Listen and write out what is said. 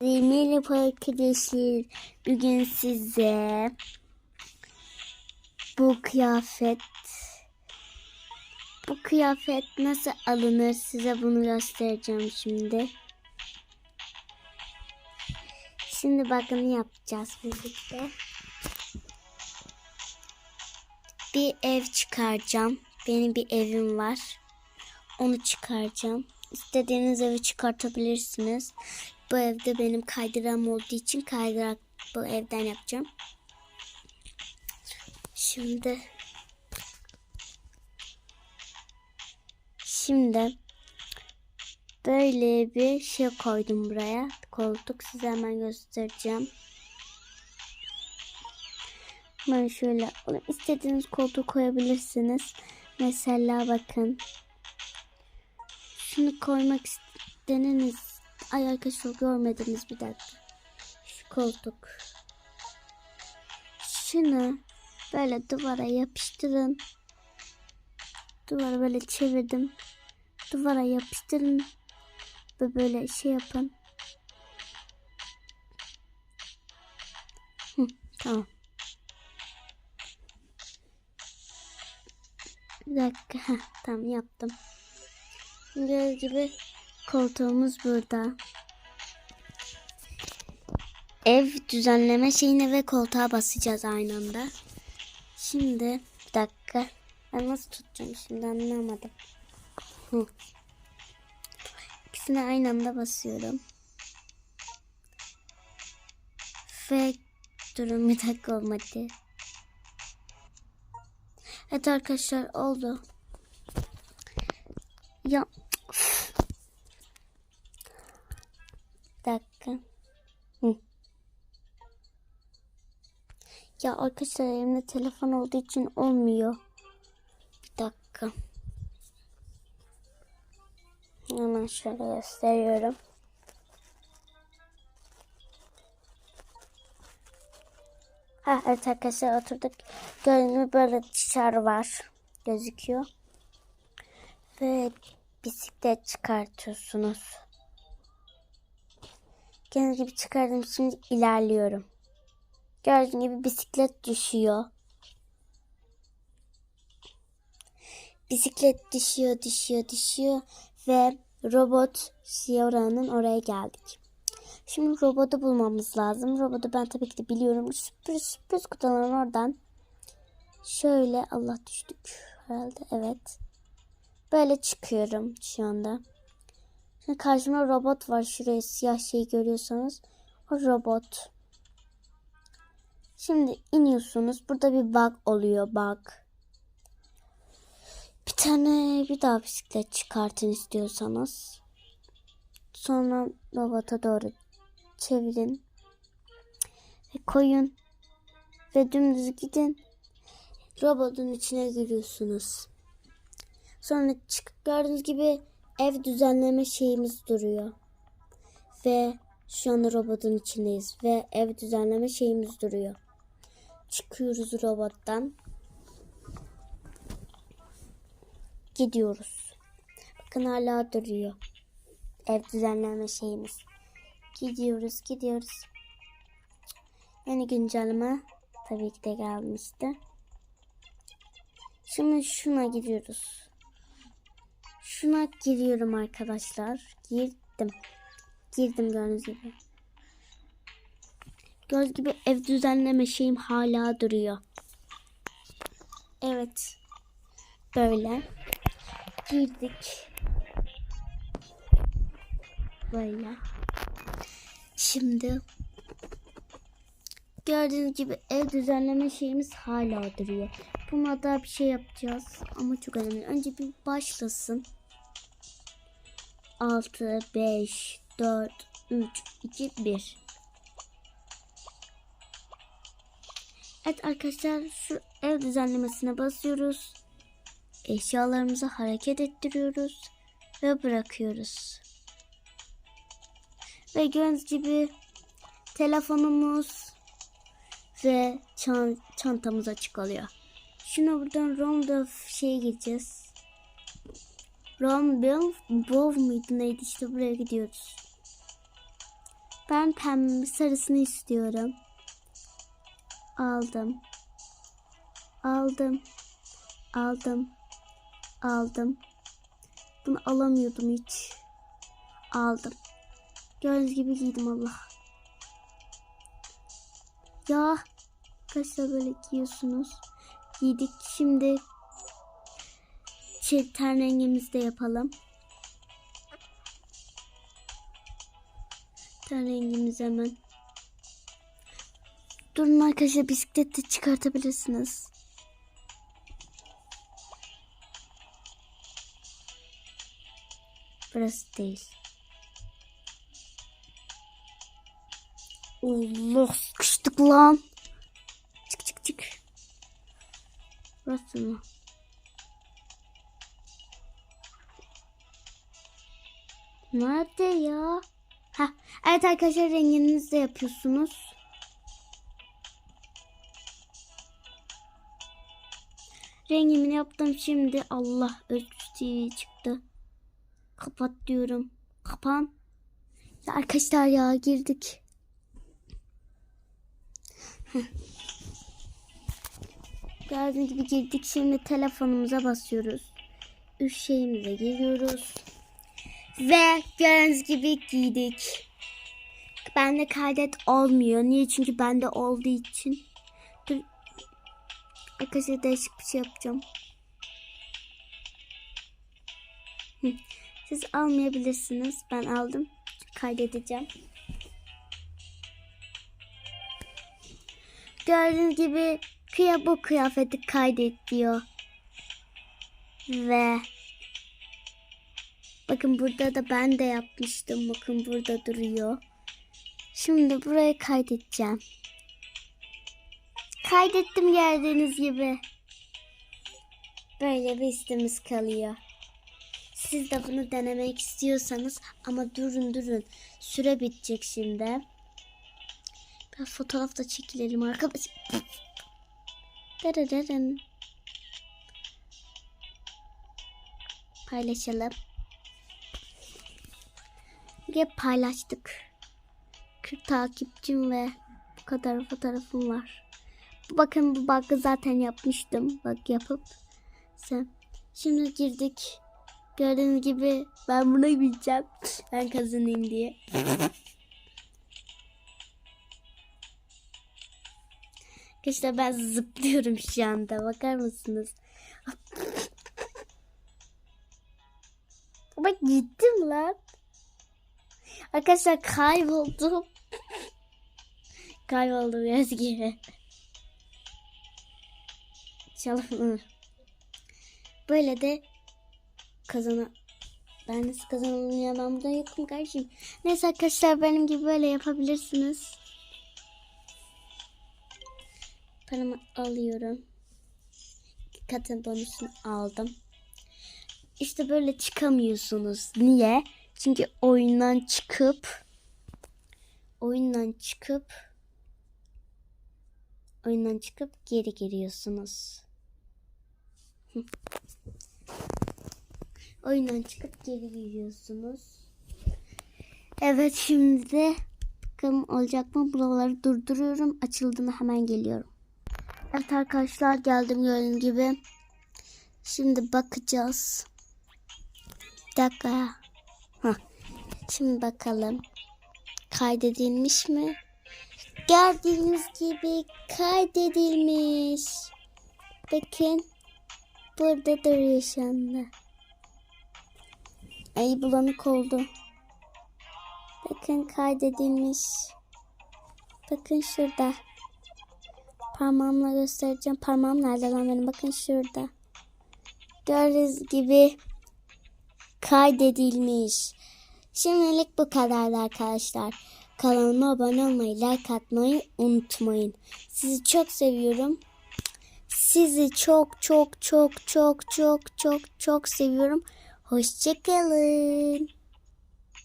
Merhaba arkadaşlar. Bugün size bu kıyafet bu kıyafet nasıl alınır size bunu göstereceğim şimdi. Şimdi bakın yapacağız birlikte. Bir ev çıkaracağım. Benim bir evim var. Onu çıkaracağım. İstediğiniz evi çıkartabilirsiniz. Bu evde benim kaydıram olduğu için kaydırak bu evden yapacağım. Şimdi Şimdi böyle bir şey koydum buraya. Koltuk size hemen göstereceğim. Ben şöyle istediğiniz koltuğu koyabilirsiniz. Mesela bakın. Şunu koymak isteneniz. Ay arkadaşlar görmediniz bir dakika. Şu koltuk. Şunu böyle duvara yapıştırın. Duvara böyle çevirdim. Duvara yapıştırın. Ve böyle şey yapın. Hı, tamam. Bir dakika. Heh, tamam yaptım. Gördüğünüz gibi koltuğumuz burada. Ev düzenleme şeyine ve koltuğa basacağız aynı anda. Şimdi bir dakika. Ben nasıl tutacağım şimdi anlamadım. Hı. İkisine aynı anda basıyorum. Ve durun bir dakika olmadı. Evet arkadaşlar oldu. Ya Bir dakika. Hı. Ya arkadaşlar elimde telefon olduğu için olmuyor. Bir dakika. Hemen şöyle gösteriyorum. Ha evet arkadaşlar oturduk. Gördüğünüz böyle dışarı var. Gözüküyor. Ve bisiklet çıkartıyorsunuz. Gördüğünüz gibi çıkardım. Şimdi ilerliyorum. Gördüğünüz gibi bisiklet düşüyor. Bisiklet düşüyor, düşüyor, düşüyor ve robot Siora'nın oraya geldik. Şimdi robotu bulmamız lazım. Robotu ben tabii ki de biliyorum. Sürpriz sürpriz kutuların oradan. Şöyle Allah düştük herhalde. Evet. Böyle çıkıyorum şu anda. Şimdi karşımda robot var. Şuraya siyah şey görüyorsanız. O robot. Şimdi iniyorsunuz. Burada bir bug oluyor. Bug. Bir tane bir daha bisiklet çıkartın istiyorsanız. Sonra robota doğru çevirin. Ve koyun. Ve dümdüz gidin. Robotun içine giriyorsunuz. Sonra çıkıp gördüğünüz gibi ev düzenleme şeyimiz duruyor. Ve şu anda robotun içindeyiz. Ve ev düzenleme şeyimiz duruyor. Çıkıyoruz robottan. Gidiyoruz. Bakın hala duruyor. Ev düzenleme şeyimiz. Gidiyoruz, gidiyoruz. Yeni güncelleme tabii ki de gelmişti. Şimdi şuna gidiyoruz. Şuna giriyorum arkadaşlar. Girdim. Girdim gördüğünüz gibi. Gördüğünüz gibi ev düzenleme şeyim hala duruyor. Evet. Böyle. Girdik. Böyle. Şimdi gördüğünüz gibi ev düzenleme şeyimiz hala duruyor. Buna da bir şey yapacağız ama çok önemli. Önce bir başlasın. 6, 5, 4, 3, 2, 1. Evet arkadaşlar şu ev düzenlemesine basıyoruz. Eşyalarımızı hareket ettiriyoruz ve bırakıyoruz. Ve gördüğünüz gibi telefonumuz ve çan çantamız açık oluyor. Şuna buradan Rom'da şeye gideceğiz. Rom Bov muydu neydi işte buraya gidiyoruz. Ben pembe sarısını istiyorum. Aldım. Aldım. Aldım. Aldım. Bunu alamıyordum hiç. Aldım. Gördüğünüz gibi giydim Allah. Ya arkadaşlar böyle giyiyorsunuz. Giydik. Şimdi şey, ten rengimizi de yapalım. Ten rengimizi hemen. Durun arkadaşlar bisikleti çıkartabilirsiniz. Burası değil. Allah sıkıştık lan. Çık çık çık. Burası mı? Nerede ya? Ha, evet arkadaşlar renginizi de yapıyorsunuz. Rengimi yaptım şimdi. Allah Özgür çıktı. Kapat diyorum. Kapan. Ya arkadaşlar ya girdik. Gördüğünüz gibi girdik. Şimdi telefonumuza basıyoruz. Üç şeyimize giriyoruz. Ve gördüğünüz gibi giydik. Bende kaydet olmuyor. Niye? Çünkü bende olduğu için. Dur. Arkadaşlar değişik bir şey yapacağım. Siz almayabilirsiniz. Ben aldım. Kaydedeceğim. Gördüğünüz gibi kıya bu kıyafeti kaydet diyor. Ve bakın burada da ben de yapmıştım. Bakın burada duruyor. Şimdi buraya kaydedeceğim. Kaydettim gördüğünüz gibi. Böyle bir istemiz kalıyor. Siz de bunu denemek istiyorsanız ama durun durun. Süre bitecek şimdi. Biraz fotoğraf da çekilelim arkadaşlar. Paylaşalım. Ve paylaştık. 40 takipçim ve bu kadar fotoğrafım var. Bakın bu bakı zaten yapmıştım. Bak yapıp. Sen. Şimdi girdik. Gördüğünüz gibi ben buna bineceğim. Ben kazanayım diye. Arkadaşlar ben zıplıyorum şu anda. Bakar mısınız? Bak gittim lan. Arkadaşlar kayboldum. Kayboldum biraz gibi. Çalın. Böyle de kazana ben nasıl kazanalım ya ben burada yokum kardeşim. Neyse arkadaşlar benim gibi böyle yapabilirsiniz. Paramı alıyorum. Katın bonusunu aldım. İşte böyle çıkamıyorsunuz. Niye? Çünkü oyundan çıkıp oyundan çıkıp oyundan çıkıp geri giriyorsunuz. oyundan çıkıp geri giriyorsunuz. Evet şimdi de bakalım olacak mı? Buraları durduruyorum. Açıldığında hemen geliyorum. Evet arkadaşlar geldim gördüğünüz gibi. Şimdi bakacağız. Bir dakika. Hah. Şimdi bakalım. Kaydedilmiş mi? Gördüğünüz gibi kaydedilmiş. Bakın. Burada duruyor şu anda. Ay bulanık oldu. Bakın kaydedilmiş. Bakın şurada. Parmağımla göstereceğim. Parmağım nerede lan benim? Bakın şurada. Gördüğünüz gibi kaydedilmiş. Şimdilik bu kadardı arkadaşlar. Kanalıma abone olmayı, like atmayı unutmayın. Sizi çok seviyorum. Sizi çok çok çok çok çok çok çok seviyorum. Hoşçakalın.